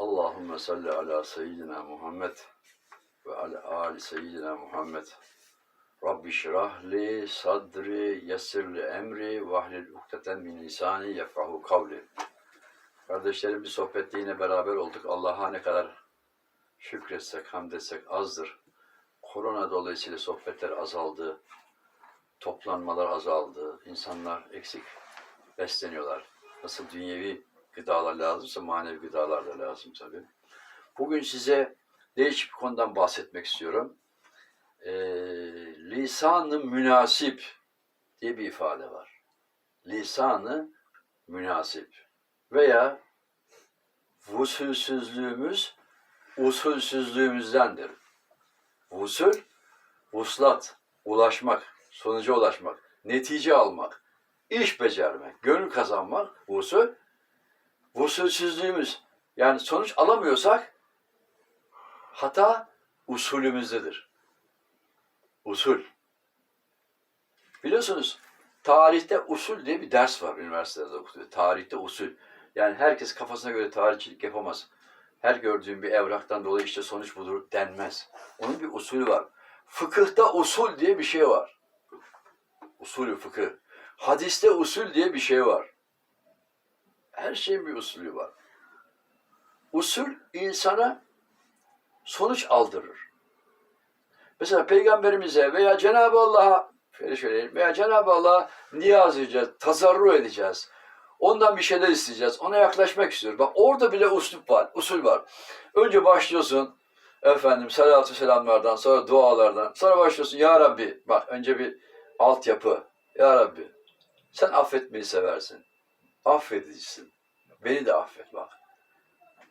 Allahümme salli ala seyyidina Muhammed ve ala ali seyyidina Muhammed. Rabbi şirahli sadri yessirli emri vahlil ukdeten min lisani yefkahu kavli. Kardeşlerim bir sohbette yine beraber olduk. Allah'a ne kadar şükretsek, hamd etsek azdır. Korona dolayısıyla sohbetler azaldı. Toplanmalar azaldı. İnsanlar eksik besleniyorlar. Nasıl dünyevi gıdalar lazımsa manevi gıdalar da lazım tabii. Bugün size değişik bir konudan bahsetmek istiyorum. Ee, lisan-ı münasip diye bir ifade var. Lisan-ı münasip veya vusulsüzlüğümüz usulsüzlüğümüzdendir. Vusul, vuslat, ulaşmak, sonuca ulaşmak, netice almak, iş becermek, gönül kazanmak, usul, usulsüzlüğümüz. Yani sonuç alamıyorsak hata usulümüzdedir. Usul. Biliyorsunuz tarihte usul diye bir ders var üniversitede okuluyor. Tarihte usul. Yani herkes kafasına göre tarihçilik yapamaz. Her gördüğün bir evraktan dolayı işte sonuç budur denmez. Onun bir usulü var. Fıkıhta usul diye bir şey var. Usulü fıkıh. Hadiste usul diye bir şey var. Her şeyin bir usulü var. Usul insana sonuç aldırır. Mesela peygamberimize veya Cenab-ı Allah'a şöyle söyleyeyim veya Cenab-ı Allah'a niyaz edeceğiz, tazarru edeceğiz. Ondan bir şeyler isteyeceğiz. Ona yaklaşmak istiyoruz. Bak orada bile uslup var, usul var. Önce başlıyorsun efendim salatü selamlardan, sonra dualardan. Sonra başlıyorsun ya Rabbi. Bak önce bir altyapı. Ya Rabbi sen affetmeyi seversin. Affedicisin. Beni de affet bak.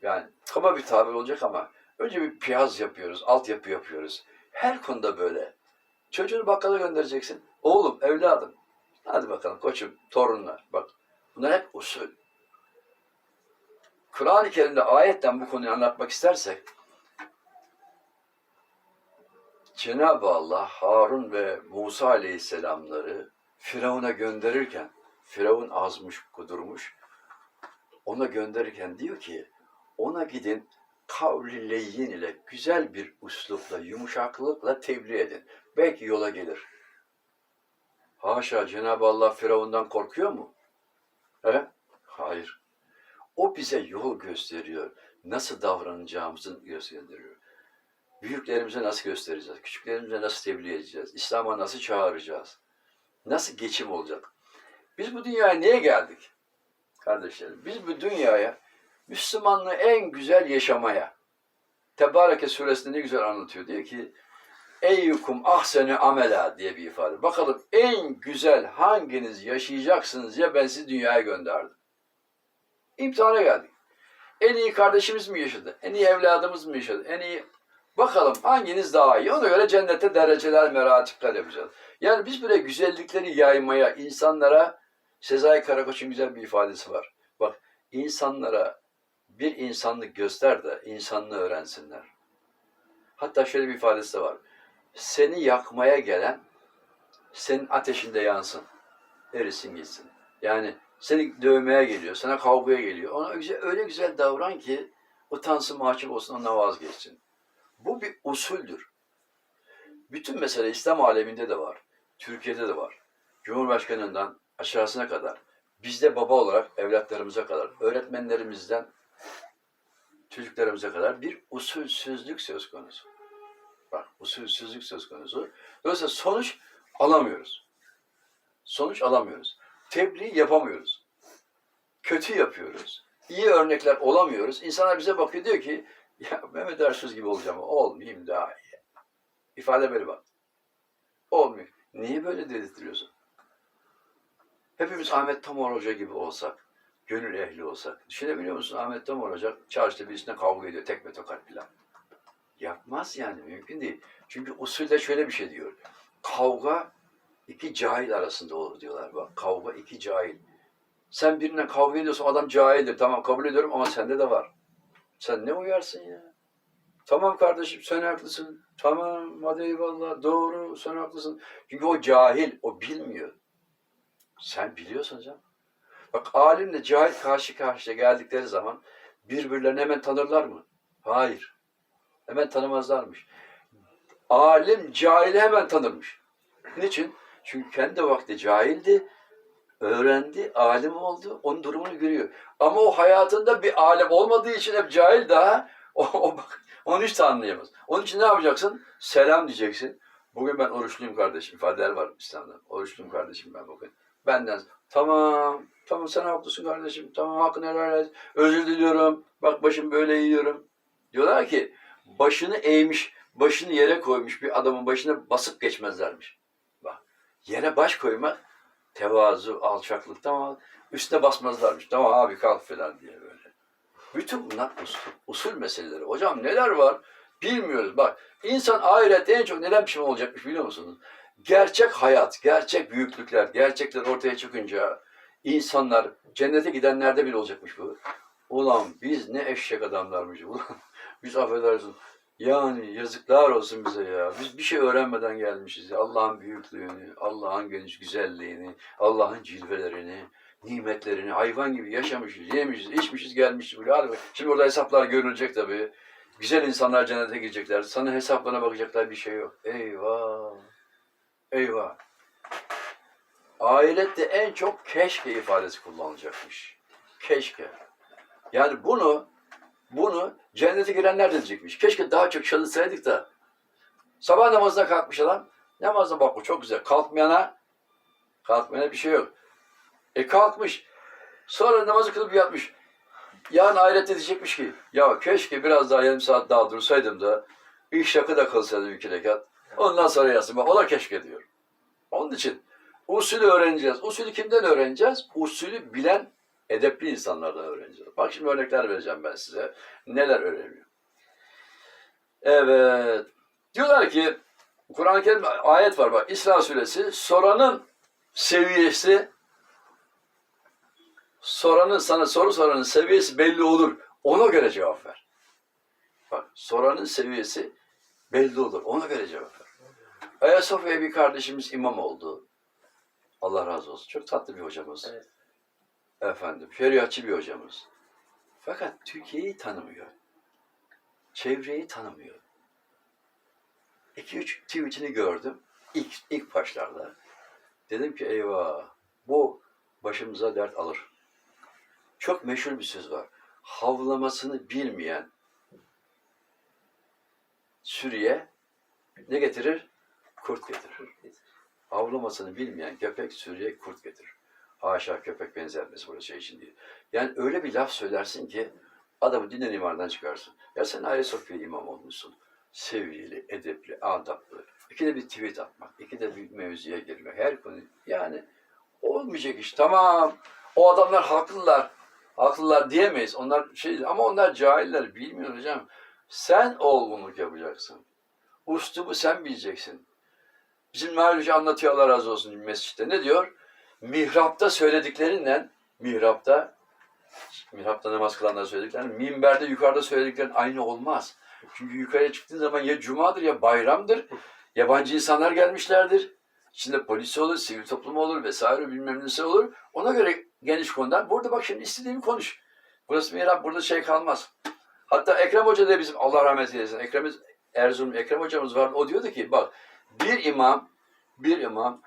Yani kaba bir tabir olacak ama önce bir piyaz yapıyoruz, altyapı yapıyoruz. Her konuda böyle. Çocuğunu bakkala göndereceksin. Oğlum, evladım. Hadi bakalım koçum, torunlar. Bak bunlar hep usul. Kur'an-ı Kerim'de ayetten bu konuyu anlatmak istersek Cenab-ı Allah Harun ve Musa aleyhisselamları Firavun'a gönderirken Firavun azmış, kudurmuş. Ona gönderirken diyor ki ona gidin kavli leyyin ile güzel bir uslupla, yumuşaklıkla tebliğ edin. Belki yola gelir. Haşa Cenab-ı Allah Firavun'dan korkuyor mu? He? Hayır. O bize yol gösteriyor. Nasıl davranacağımızı gösteriyor. Büyüklerimize nasıl göstereceğiz? Küçüklerimize nasıl tebliğ edeceğiz? İslam'a nasıl çağıracağız? Nasıl geçim olacak? Biz bu dünyaya niye geldik? Kardeşlerim, biz bu dünyaya Müslümanlığı en güzel yaşamaya. Tebareke suresinde ne güzel anlatıyor. Diyor ki Eyyukum ahsene amela diye bir ifade. Bakalım en güzel hanginiz yaşayacaksınız ya ben sizi dünyaya gönderdim. İmtihana geldik. En iyi kardeşimiz mi yaşadı? En iyi evladımız mı yaşadı? En iyi Bakalım hanginiz daha iyi? Ona göre cennette dereceler, meratipler yapacağız. Yani biz böyle güzellikleri yaymaya, insanlara, Sezai Karakoç'un güzel bir ifadesi var. Bak, insanlara bir insanlık göster de insanlığı öğrensinler. Hatta şöyle bir ifadesi de var. Seni yakmaya gelen senin ateşinde yansın. Erisin gitsin. Yani seni dövmeye geliyor, sana kavgaya geliyor. Ona güzel, öyle güzel davran ki utansın, mahcup olsun, ondan vazgeçsin. Bu bir usuldür. Bütün mesele İslam aleminde de var. Türkiye'de de var. Cumhurbaşkanından aşağısına kadar, bizde baba olarak evlatlarımıza kadar, öğretmenlerimizden çocuklarımıza kadar bir usulsüzlük söz konusu. Bak usulsüzlük söz konusu. Dolayısıyla sonuç alamıyoruz. Sonuç alamıyoruz. Tebliğ yapamıyoruz. Kötü yapıyoruz. İyi örnekler olamıyoruz. İnsanlar bize bakıyor diyor ki ya Mehmet Arsuz gibi olacağım. Olmayayım daha iyi. İfade böyle bak. Olmuyor. Niye böyle dedirtiyorsun? Hepimiz Ahmet Tamor Hoca gibi olsak, gönül ehli olsak. Düşünebiliyor musun? Ahmet Tamor Hoca çarşıda birisine kavga ediyor, tekme tokat filan. Yapmaz yani, mümkün değil. Çünkü usulde şöyle bir şey diyor. Kavga iki cahil arasında olur diyorlar. Bak, kavga iki cahil. Sen birine kavga ediyorsan adam cahildir. Tamam kabul ediyorum ama sende de var. Sen ne uyarsın ya? Tamam kardeşim sen haklısın. Tamam hadi eyvallah doğru sen haklısın. Çünkü o cahil, o bilmiyor. Sen biliyorsun canım. Bak alimle cahil karşı karşıya geldikleri zaman birbirlerini hemen tanırlar mı? Hayır. Hemen tanımazlarmış. Alim cahili hemen tanırmış. Niçin? Çünkü kendi vakti cahildi, öğrendi, alim oldu, onun durumunu görüyor. Ama o hayatında bir alim olmadığı için hep cahil daha, o, o bak, onu hiç anlayamaz. Onun için ne yapacaksın? Selam diyeceksin. Bugün ben oruçluyum kardeşim, ifadeler var İslam'da. Oruçluyum kardeşim ben bugün. Benden, tamam, tamam sen haklısın kardeşim, tamam hakkını helal et, özür diliyorum, bak başım böyle yiyorum. Diyorlar ki, başını eğmiş, başını yere koymuş bir adamın başına basıp geçmezlermiş. Bak, yere baş koymak tevazu, alçaklık tamam üstüne basmazlarmış. Tamam abi kalk falan diye böyle. Bütün bunlar usul, usul meseleleri. Hocam neler var bilmiyoruz. Bak insan ahirette en çok neden pişman olacakmış biliyor musunuz? Gerçek hayat, gerçek büyüklükler, gerçekler ortaya çıkınca insanlar cennete gidenlerde bile olacakmış bu. Ulan biz ne eşek adamlarmışız. Ulan biz affedersin. Yani yazıklar olsun bize ya. Biz bir şey öğrenmeden gelmişiz. Allah'ın büyüklüğünü, Allah'ın geniş güzelliğini, Allah'ın cilvelerini, nimetlerini hayvan gibi yaşamışız, yemişiz, içmişiz, gelmişiz. Hadi. Şimdi orada hesaplar görülecek tabii. Güzel insanlar cennete girecekler. Sana hesaplarına bakacaklar bir şey yok. Eyvah. Eyvah. Ahirette en çok keşke ifadesi kullanılacakmış. Keşke. Yani bunu bunu cennete girenler diyecekmiş. Keşke daha çok çalışsaydık da. Sabah namazına kalkmış adam. Namazına bak bu çok güzel. Kalkmayana kalkmayana bir şey yok. E kalkmış. Sonra namazı kılıp yatmış. Yarın ahirette diyecekmiş ki ya keşke biraz daha yarım saat daha dursaydım da iş şakı da kılsaydım iki rekat. Ondan sonra yatsın. Bak, O da keşke diyor. Onun için usulü öğreneceğiz. Usulü kimden öğreneceğiz? Usulü bilen edepli insanlardan öğreneceğiz. Bak şimdi örnekler vereceğim ben size. Neler öğreniyor. Evet. Diyorlar ki Kur'an-ı Kerim ayet var bak İsra suresi soranın seviyesi soranın sana soru soranın seviyesi belli olur. Ona göre cevap ver. Bak soranın seviyesi belli olur. Ona göre cevap ver. Ayasofya'ya bir kardeşimiz imam oldu. Allah razı olsun. Çok tatlı bir hocamız. Evet. Efendim, şeriatçı bir hocamız. Fakat Türkiye'yi tanımıyor. Çevreyi tanımıyor. İki üç tweetini gördüm. İlk, ilk başlarda. Dedim ki eyvah bu başımıza dert alır. Çok meşhur bir söz var. Havlamasını bilmeyen sürüye ne getirir? Kurt getirir. Avlamasını bilmeyen köpek sürüye kurt getirir. Haşa köpek benzermesi burada şey için değil. Yani öyle bir laf söylersin ki adamı dinden imardan çıkarsın. Ya sen Ayasofya imam olmuşsun. Seviyeli, edepli, adaplı. İki de bir tweet atmak, iki de bir mevzuya girmek. Her konu yani olmayacak iş. Tamam. O adamlar haklılar. Haklılar diyemeyiz. Onlar şey ama onlar cahiller. Bilmiyor hocam. Sen olgunluk yapacaksın. Uslubu sen bileceksin. Bizim Mahir Hoca anlatıyor Allah razı olsun mescitte. Ne diyor? Mihrapta söylediklerinden, mihrapta, mihrapta namaz kılanlar söylediklerini, minberde yukarıda söylediklerin aynı olmaz. Çünkü yukarıya çıktığın zaman ya cumadır ya bayramdır, yabancı insanlar gelmişlerdir. İçinde polis olur, sivil toplum olur vesaire bilmem nesi olur. Ona göre geniş konudan. Burada bak şimdi istediğimi konuş. Burası mihrap, burada şey kalmaz. Hatta Ekrem Hoca da bizim Allah rahmet eylesin. Ekrem Erzurum Ekrem hocamız vardı. O diyordu ki bak bir imam bir imam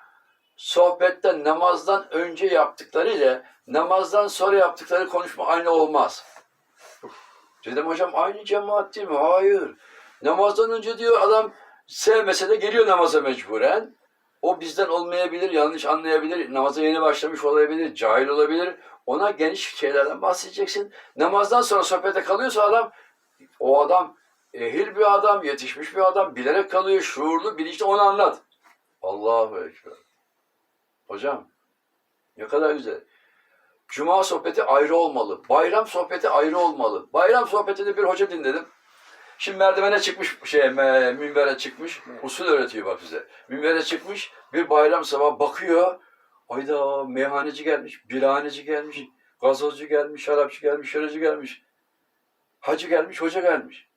sohbette namazdan önce yaptıkları ile namazdan sonra yaptıkları konuşma aynı olmaz. Dedim hocam aynı cemaat değil mi? Hayır. Namazdan önce diyor adam sevmese de geliyor namaza mecburen. O bizden olmayabilir, yanlış anlayabilir, namaza yeni başlamış olabilir, cahil olabilir. Ona geniş şeylerden bahsedeceksin. Namazdan sonra sohbete kalıyorsa adam, o adam ehil bir adam, yetişmiş bir adam, bilerek kalıyor, şuurlu, bilinçli onu anlat. Allahu Ekber. Hocam, ne kadar güzel. Cuma sohbeti ayrı olmalı. Bayram sohbeti ayrı olmalı. Bayram sohbetinde bir hoca dinledim. Şimdi merdivene çıkmış, şey, minbere çıkmış. Usul öğretiyor bak bize. Minbere çıkmış, bir bayram sabah bakıyor. Ayda meyhaneci gelmiş, birhaneci gelmiş, gazozcu gelmiş, şarapçı gelmiş, şaracı gelmiş. Hacı gelmiş, hoca gelmiş.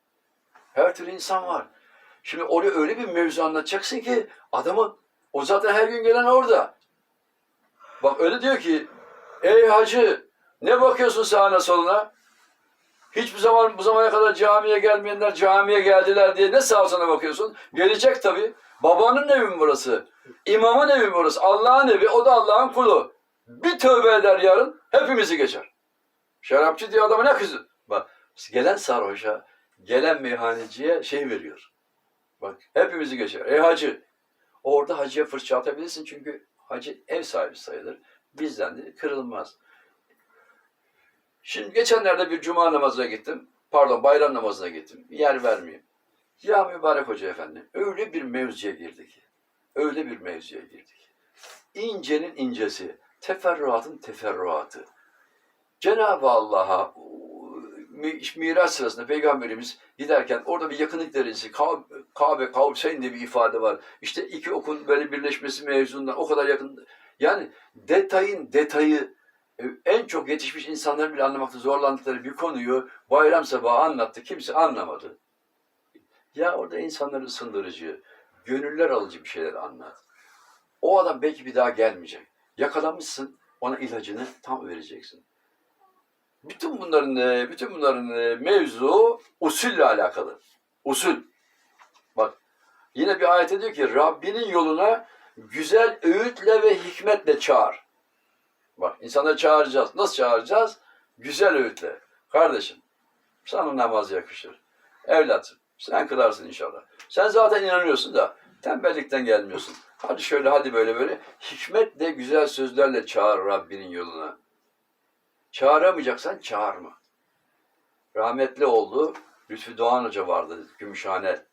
Her türlü insan var. Şimdi oraya öyle bir mevzu anlatacaksın ki adamı, o zaten her gün gelen orada. Bak öyle diyor ki, ey hacı ne bakıyorsun sağına soluna? Hiçbir zaman bu zamana kadar camiye gelmeyenler camiye geldiler diye ne sağa sola bakıyorsun? Gelecek tabii. Babanın evi mi burası? İmamın evi mi burası? Allah'ın evi, o da Allah'ın kulu. Bir tövbe eder yarın, hepimizi geçer. Şarapçı diye adama ne kızı? Bak, gelen sarhoşa, gelen meyhaneciye şey veriyor. Bak, hepimizi geçer. Ey hacı, orada hacıya fırça atabilirsin çünkü hacı ev sahibi sayılır. Bizden de kırılmaz. Şimdi geçenlerde bir cuma namazına gittim. Pardon bayram namazına gittim. Yer vermeyeyim. Ya mübarek hoca efendi öyle bir mevzuya girdik. Öyle bir mevzuya girdik. İncenin incesi, teferruatın teferruatı. Cenab-ı Allah'a Miraç sırasında Peygamberimiz giderken orada bir yakınlık derecesi, Kabe, Kabe Kavseyn diye bir ifade var. İşte iki okun böyle birleşmesi mevzundan o kadar yakın. Yani detayın detayı e, en çok yetişmiş insanların bile anlamakta zorlandıkları bir konuyu bayram sabahı anlattı. Kimse anlamadı. Ya orada insanları ısındırıcı, gönüller alıcı bir şeyler anlat. O adam belki bir daha gelmeyecek. Yakalamışsın, ona ilacını tam vereceksin. Bütün bunların e, bütün bunların e, mevzu usulle alakalı. Usul. Bak yine bir ayette diyor ki Rabbinin yoluna güzel öğütle ve hikmetle çağır. Bak insanları çağıracağız. Nasıl çağıracağız? Güzel öğütle. Kardeşim sana namaz yakışır. Evlat sen kılarsın inşallah. Sen zaten inanıyorsun da tembellikten gelmiyorsun. Hadi şöyle hadi böyle böyle. Hikmetle güzel sözlerle çağır Rabbinin yoluna. Çağıramayacaksan çağırma. Rahmetli oldu. Lütfü Doğan Hoca vardı. Gümüşhane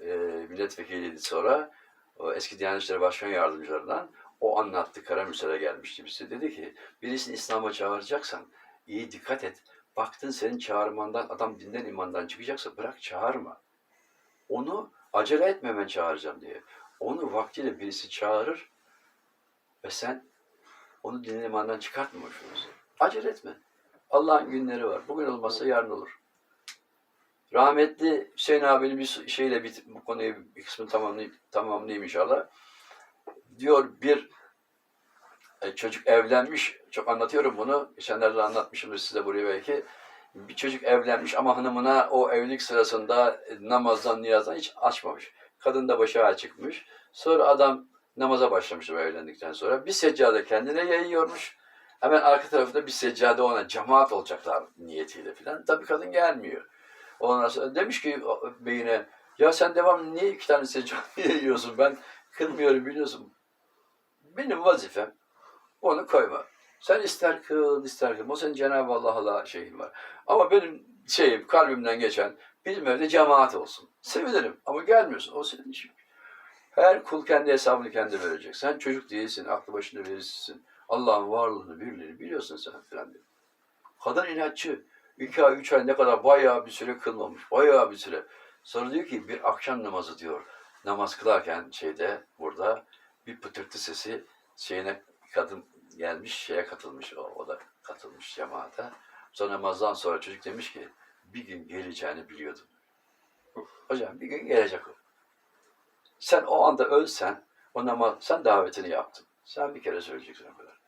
e, milletvekiliydi sonra. O eski Diyanet İşleri Başkan Yardımcılarından. O anlattı. Karamürsel'e gelmişti bize. Dedi ki birisini İslam'a çağıracaksan iyi dikkat et. Baktın senin çağırmandan adam dinden imandan çıkacaksa bırak çağırma. Onu acele etmemen çağıracağım diye. Onu vaktiyle birisi çağırır ve sen onu dinden imandan çıkartma hoşunuzu. Acele etme. Allah'ın günleri var. Bugün olmazsa yarın olur. Rahmetli Hüseyin abinin bir şeyle bit bu konuyu bir kısmını tamamlayayım, tamamlayayım inşallah. Diyor bir e, çocuk evlenmiş. Çok anlatıyorum bunu. Geçenlerde anlatmışımdır size buraya belki. Bir çocuk evlenmiş ama hanımına o evlilik sırasında e, namazdan, niyazdan hiç açmamış. Kadın da ayağa çıkmış. Sonra adam namaza başlamış o evlendikten sonra. Bir seccade kendine yayıyormuş. Hemen arka tarafında bir seccade ona cemaat olacaklar niyetiyle filan. Tabii kadın gelmiyor. Ondan sonra demiş ki beyine ya sen devam niye iki tane seccade yiyorsun ben kılmıyorum biliyorsun. Benim vazifem onu koyma. Sen ister kıl ister kıl. O senin Cenab-ı Allah'la şeyin var. Ama benim şeyim kalbimden geçen bizim evde cemaat olsun. Sevinirim ama gelmiyorsun. O senin işin. Her kul kendi hesabını kendi verecek. Sen çocuk değilsin, aklı başında birisisin. Allah'ın varlığını, birliğini biliyorsun sen filan diyor. Kadın inatçı. İki ay, üç ay ne kadar bayağı bir süre kılmamış. Bayağı bir süre. Sonra diyor ki bir akşam namazı diyor. Namaz kılarken şeyde burada bir pıtırtı sesi şeyine kadın gelmiş şeye katılmış o, o da katılmış cemaate. Sonra namazdan sonra çocuk demiş ki bir gün geleceğini biliyordum. Hocam bir gün gelecek o. Sen o anda ölsen o namaz sen davetini yaptın. Sen bir kere söyleyeceksin o kadar.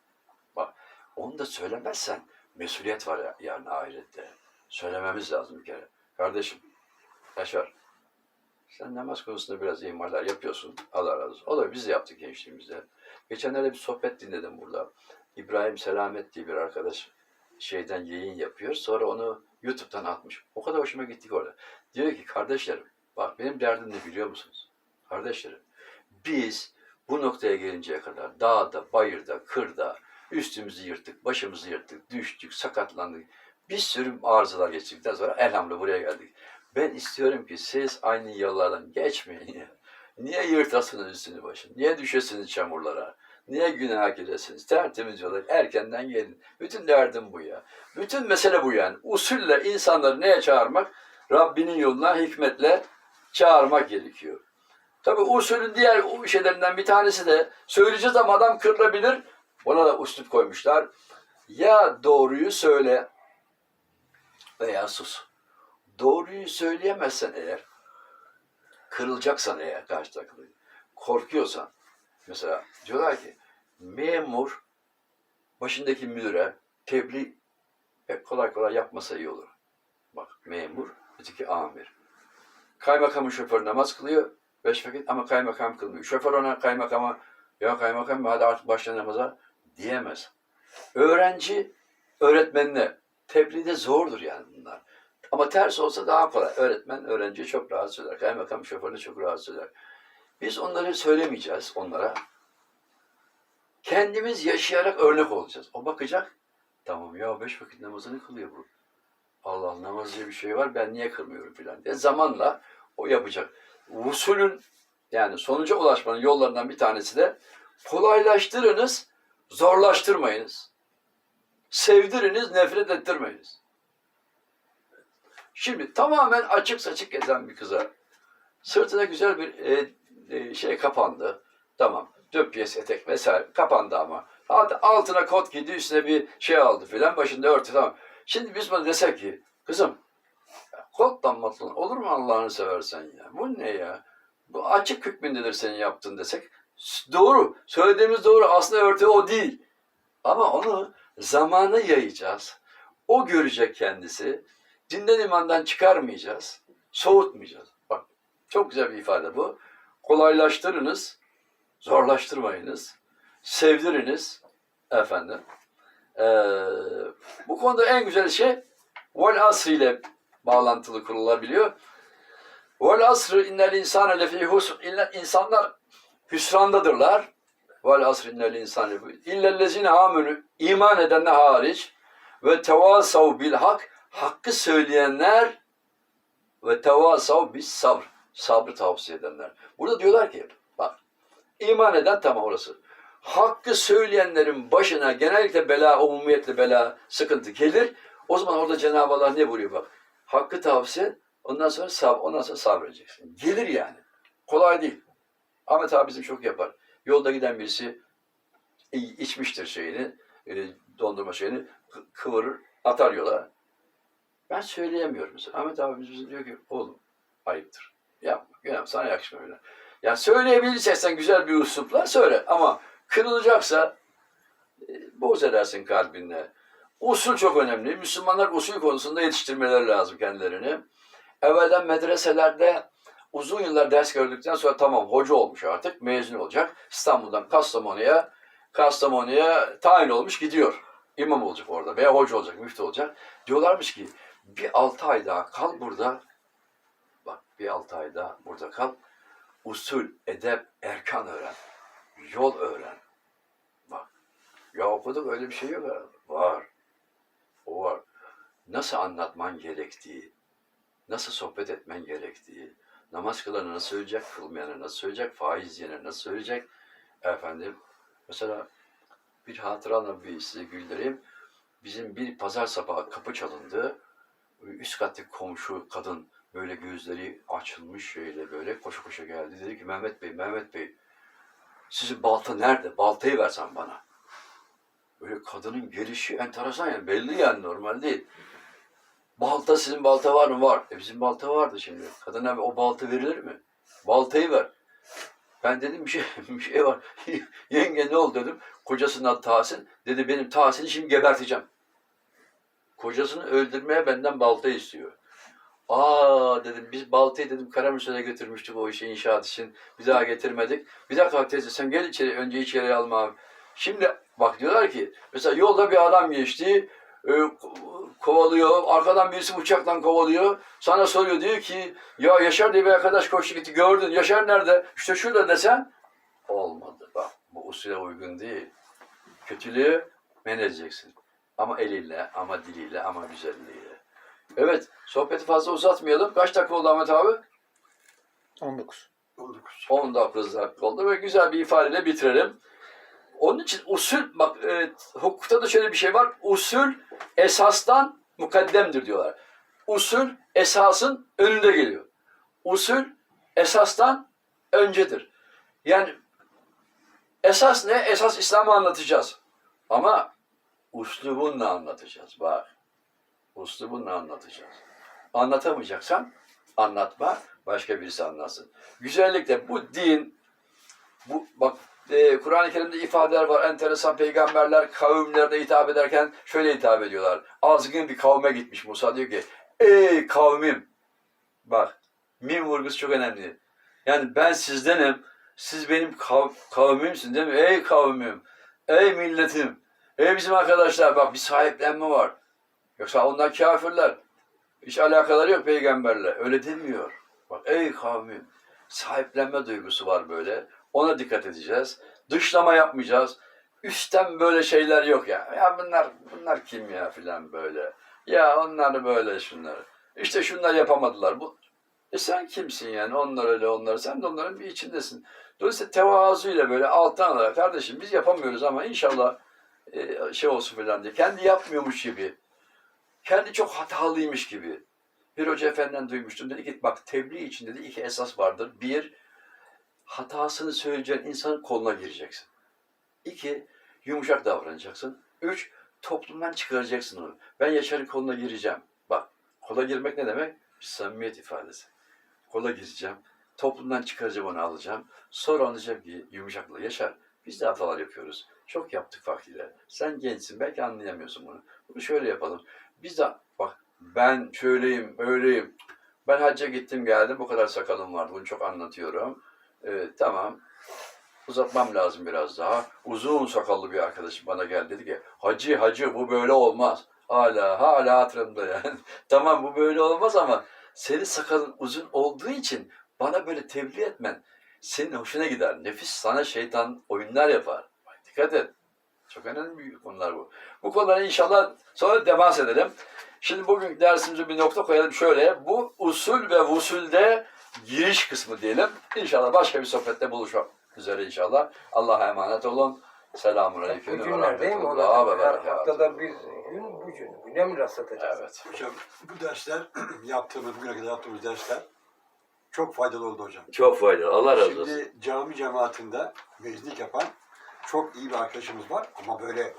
Bak onu da söylemezsen mesuliyet var ya, yarın ahirette. Söylememiz lazım bir kere. Kardeşim, Yaşar, sen namaz konusunda biraz ihmaller yapıyorsun. Allah razı olsun. O da biz de yaptık gençliğimizde. Geçenlerde bir sohbet dinledim burada. İbrahim Selamet diye bir arkadaş şeyden yayın yapıyor. Sonra onu YouTube'dan atmış. O kadar hoşuma gittik orada. Diyor ki kardeşlerim, bak benim derdim ne biliyor musunuz? Kardeşlerim, biz bu noktaya gelinceye kadar dağda, bayırda, kırda üstümüzü yırttık, başımızı yırttık, düştük, sakatlandık. Bir sürü arızalar geçtikten sonra elhamdülillah buraya geldik. Ben istiyorum ki siz aynı yollardan geçmeyin. Niye yırtasınız üstünü başını? Niye düşesiniz çamurlara? Niye günaha giresiniz? Tertemiz yola erkenden gelin. Bütün derdim bu ya. Bütün mesele bu yani. Usulle insanları neye çağırmak? Rabbinin yoluna hikmetle çağırmak gerekiyor. Tabi usulün diğer şeylerinden bir tanesi de söyleyeceğiz ama adam kırılabilir. Buna da uslup koymuşlar. Ya doğruyu söyle veya sus. Doğruyu söyleyemezsen eğer, kırılacaksan eğer karşı tarafı, korkuyorsan, mesela diyorlar ki memur başındaki müdüre tebliğ pek kolay kolay yapmasa iyi olur. Bak memur, öteki amir. Kaymakamın şoförü namaz kılıyor. Beş vakit ama kaymakam kılmıyor. Şoför ona kaymakama ya kaymakam hadi artık başla namaza diyemez. Öğrenci öğretmenine tebliğde zordur yani bunlar. Ama ters olsa daha kolay. Öğretmen öğrenciyi çok rahat söyler. Kaymakam şoförünü çok rahat söyler. Biz onları söylemeyeceğiz onlara. Kendimiz yaşayarak örnek olacağız. O bakacak. Tamam ya beş vakit namazını kılıyor bu. Allah, namaz diye bir şey var ben niye kılmıyorum filan diye. Zamanla o yapacak. Usulün yani sonuca ulaşmanın yollarından bir tanesi de kolaylaştırınız, zorlaştırmayınız. Sevdiriniz, nefret ettirmeyiniz. Şimdi tamamen açık saçık gezen bir kıza sırtına güzel bir e, e, şey kapandı. Tamam. Döpyes etek vesaire kapandı ama. Hatta altına kot giydi üstüne bir şey aldı filan başında örtü tamam. Şimdi biz bana desek ki kızım kottan matlan olur mu Allah'ını seversen ya? Bu ne ya? Bu açık hükmündedir senin yaptığın desek. Doğru. Söylediğimiz doğru. Aslında örtü o değil. Ama onu zamana yayacağız. O görecek kendisi. Dinden imandan çıkarmayacağız. Soğutmayacağız. Bak çok güzel bir ifade bu. Kolaylaştırınız. Zorlaştırmayınız. Sevdiriniz. Efendim. Ee, bu konuda en güzel şey vel asr ile bağlantılı kurulabiliyor. Vel asr innel insane lefî husr. İnsanlar hüsrandadırlar. Vel asr innel insane illellezine amenü iman edenler hariç ve tevasav bil hak hakkı söyleyenler ve tevasav bis sabr sabrı tavsiye edenler. Burada diyorlar ki bak iman eden tamam orası. Hakkı söyleyenlerin başına genellikle bela, umumiyetle bela, sıkıntı gelir. O zaman orada Cenab-ı Allah ne buyuruyor bak. Hakkı tavsiye et, ondan sonra sab ondan sonra sabredeceksin. Gelir yani. Kolay değil. Ahmet abi bizim çok yapar. Yolda giden birisi i- içmiştir şeyini, e, dondurma şeyini, kı- kıvırır, atar yola. Ben söyleyemiyorum mesela. Ahmet abimiz bize diyor ki, oğlum ayıptır. Yapma, günah sana yakışmıyor öyle. Yani söyleyebilirsen güzel bir üslupla söyle ama kırılacaksa e, boz edersin kalbinle. Usul çok önemli. Müslümanlar usul konusunda yetiştirmeleri lazım kendilerini. Evvelden medreselerde uzun yıllar ders gördükten sonra tamam hoca olmuş artık mezun olacak. İstanbul'dan Kastamonu'ya Kastamonu'ya tayin olmuş gidiyor. İmam olacak orada veya hoca olacak, müftü olacak. Diyorlarmış ki bir altı ay daha kal burada. Bak bir altı ay daha burada kal. Usul, edep, erkan öğren. Yol öğren. Bak. Ya okuduk öyle bir şey yok. Var. O var. Nasıl anlatman gerektiği, nasıl sohbet etmen gerektiği, namaz kılanı nasıl söyleyecek, kılmayanı nasıl söyleyecek, faiz yiyene nasıl söyleyecek. Efendim, mesela bir hatıranla bir size güldüreyim. Bizim bir pazar sabahı kapı çalındı. Üst kattaki komşu kadın böyle gözleri açılmış şöyle böyle koşa koşa geldi. Dedi ki Mehmet Bey, Mehmet Bey sizin balta nerede? Baltayı versen bana. Böyle kadının gelişi enteresan yani belli yani normal değil. Balta sizin balta var mı? Var. E bizim balta vardı şimdi. Kadına o balta verilir mi? Baltayı ver. Ben dedim bir şey, bir şey var. Yenge ne oldu dedim. Kocasından Tahsin. Dedi benim Tahsin'i şimdi geberteceğim. Kocasını öldürmeye benden balta istiyor. Aa dedim biz baltayı dedim Karamürsel'e götürmüştük o işi inşaat için. Bir daha getirmedik. Bir dakika teyze sen gel içeri önce içeri alma abi. Şimdi bak diyorlar ki mesela yolda bir adam geçti e, ko- kovalıyor. Arkadan birisi uçaktan kovalıyor. Sana soruyor diyor ki ya Yaşar diye bir arkadaş koştu gitti gördün. Yaşar nerede? İşte şurada desen olmadı. Bak bu usule uygun değil. Kötülüğü men edeceksin. Ama eliyle, ama diliyle, ama güzelliğiyle. Evet, sohbeti fazla uzatmayalım. Kaç dakika oldu Ahmet abi? 19. 19 dakika oldu ve güzel bir ifadeyle bitirelim. Onun için usul, bak e, hukukta da şöyle bir şey var. Usul esastan mukaddemdir diyorlar. Usul esasın önünde geliyor. Usul esastan öncedir. Yani esas ne? Esas İslam'ı anlatacağız. Ama uslubunla anlatacağız. Bak. Uslubunla anlatacağız. Anlatamayacaksan anlatma, başka birisi anlatsın. Güzellikle bu din, bu bak e, Kur'an-ı Kerim'de ifadeler var. Enteresan peygamberler kavimlerine hitap ederken şöyle hitap ediyorlar. Azgın bir kavme gitmiş Musa diyor ki Ey kavmim. Bak mim vurgusu çok önemli. Yani ben sizdenim. Siz benim kav- kavmimsin değil mi? Ey kavmim. Ey milletim. Ey bizim arkadaşlar bak bir sahiplenme var. Yoksa onlar kafirler. Hiç alakaları yok peygamberle. Öyle demiyor. Bak ey kavmim. Sahiplenme duygusu var böyle. Ona dikkat edeceğiz. Dışlama yapmayacağız. Üstten böyle şeyler yok ya. Ya bunlar bunlar kim ya filan böyle. Ya onlar böyle şunlar. İşte şunlar yapamadılar. Bu e sen kimsin yani? Onlar öyle onlar. Sen de onların bir içindesin. Dolayısıyla tevazuyla böyle alttan alarak kardeşim biz yapamıyoruz ama inşallah e, şey olsun filan diye. Kendi yapmıyormuş gibi. Kendi çok hatalıymış gibi. Bir hoca efendiden duymuştum. Dedi ki bak tebliğ için dedi iki esas vardır. Bir, hatasını söyleyeceğin insanın koluna gireceksin. İki, yumuşak davranacaksın. Üç, toplumdan çıkaracaksın onu. Ben Yaşar'ın koluna gireceğim. Bak, kola girmek ne demek? Bir samimiyet ifadesi. Kola gireceğim. Toplumdan çıkaracağım onu alacağım. Sonra diyeceğim ki yumuşakla Yaşar. Biz de hatalar yapıyoruz. Çok yaptık vaktiyle. Sen gençsin belki anlayamıyorsun bunu. Bunu şöyle yapalım. Biz de bak ben şöyleyim, öyleyim. Ben hacca gittim geldim bu kadar sakalım vardı. Bunu çok anlatıyorum. Ee, tamam. Uzatmam lazım biraz daha. Uzun sakallı bir arkadaşım bana geldi dedi ki hacı hacı bu böyle olmaz. Hala hala hatırımda yani. tamam bu böyle olmaz ama senin sakalın uzun olduğu için bana böyle tebliğ etmen senin hoşuna gider. Nefis sana şeytan oyunlar yapar. Dikkat et. Çok önemli konular bu. Bu konulara inşallah sonra devam edelim. Şimdi bugün dersimize bir nokta koyalım şöyle. Bu usul ve usulde giriş kısmı diyelim. İnşallah başka bir sohbette buluşmak üzere inşallah. Allah'a emanet olun. Selamun Aleyküm ve Bugünler değil mi? Rahmetullah Ona ve her haftada bir gün bu gün. Güne mi rastlatacağız? Evet. Hocam bu dersler yaptığımız, bugüne kadar yaptığımız dersler çok faydalı oldu hocam. Çok faydalı. Allah razı olsun. Şimdi cami cemaatinde veznik yapan çok iyi bir arkadaşımız var ama böyle